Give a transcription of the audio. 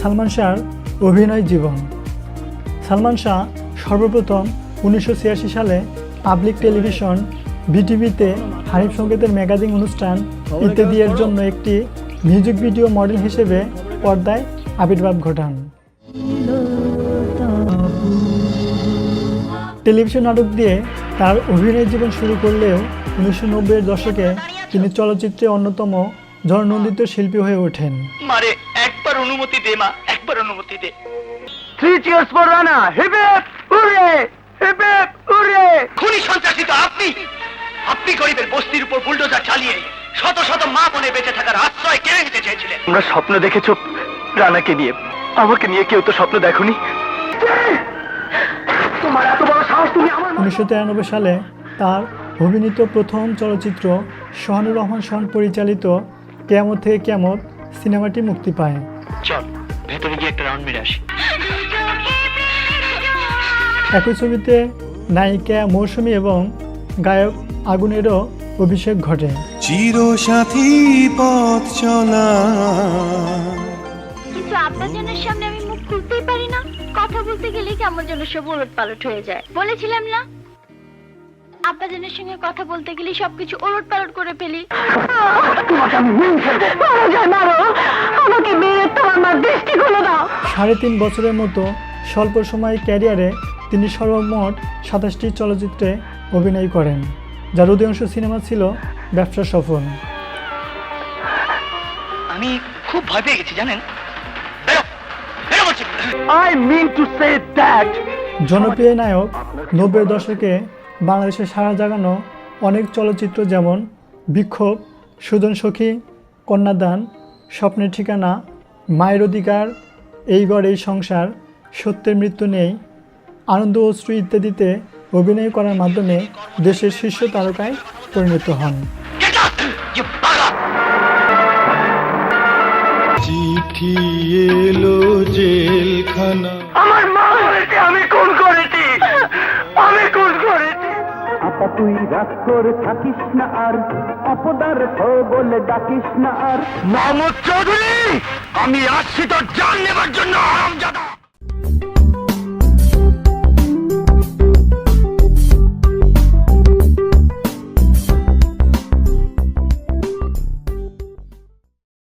সালমান শাহর অভিনয় জীবন। সালমান শাহ সর্বপ্রথম উনিশশো ছিয়াশি সালে পাবলিক টেলিভিশন বিটিভিতে হানিফ সঙ্গীতের ম্যাগাজিন অনুষ্ঠান ইত্যাদি এর জন্য একটি মিউজিক ভিডিও মডেল হিসেবে পর্দায় আবির্ভাব ঘটান। টেলিভিশন নাটক দিয়ে তার অভিনয় জীবন শুরু করলেও উনিশশো নব্বইয়ের দশকে তিনি চলচ্চিত্রে অন্যতম জননন্দিত শিল্পী হয়ে ওঠেন। অনুমতি দে মা। একবার অনুমতি দে। Three cheers for Rana hip hip hurray hip hip খুনি সন্ত্রাসী তো আপনি। আপনি গরিবের বস্তির উপর বুলডোজার চালিয়ে শত শত মা বোনে বেঁচে থাকার আশ্রয় কেড়ে নিতে চেয়েছিলেন? তোমরা স্বপ্ন দেখেছ রানাকে নিয়ে। আমাকে নিয়ে কেউ তো স্বপ্ন দেখনি। তোমার এত বড় সাহস তুমি আমার উনিশশো তিরানব্বই সালে তার অভিনীত প্রথম চলচ্চিত্র সোহানুর রহমান সোহান পরিচালিত কেয়ামত থেকে কেয়ামত সিনেমাটি মুক্তি পায়। চল ভেতরে গিয়ে একটা রাউন্ড মেরে আসি। একই ছবিতে নায়িকা মৌসুমী এবং গায়ক আগুনেরও অভিষেক ঘটে। চিরসাথী পথ চলা। কিন্তু আব্বাজানের সামনে আমি মুখ খুলতেই পারি না। কথা বলতে গেলেই কেমন যেন সব ওলট পালট হয়ে যায়? বলেছিলাম না? আব্বাজানের সঙ্গে কথা বলতে গেলেই সবকিছু ওলট পালট করে ফেলি। তোমাকে আমি ফেলব। মারো যায় মারো। আমাকে মেরে তোমার মা দৃষ্টি খুলে দাও। সাড়ে তিন বছরের মতো স্বল্প সময় ক্যারিয়ারে তিনি সর্বমোট সাতাশটি চলচ্চিত্রে অভিনয় করেন যার অধিকাংশ সিনেমা ছিল ব্যবসা সফল। আমি খুব ভয় পেয়ে গেছি জানেন? I mean to say that জনপ্রিয় নায়ক নব্বই দশকে বাংলাদেশে সারা জাগানো অনেক চলচ্চিত্র যেমন বিক্ষোভ সুজন সখী কন্যাদান স্বপ্নের ঠিকানা মায়ের অধিকার এই গড় এই সংসার সত্যের মৃত্যু নেই আনন্দ অশ্রু ইত্যাদিতে অভিনয় করার মাধ্যমে দেশের শীর্ষ তারকায় পরিণত হন! চিঠি এলো জেলখানা আমার মা আমি তুই রাগ করে থাকিস না আর, অপদার বলে ডাকিস না আর। মোহাম্মদ চৌধুরী আমি আসছি তোর জান নেবার জন্য আরামজাদা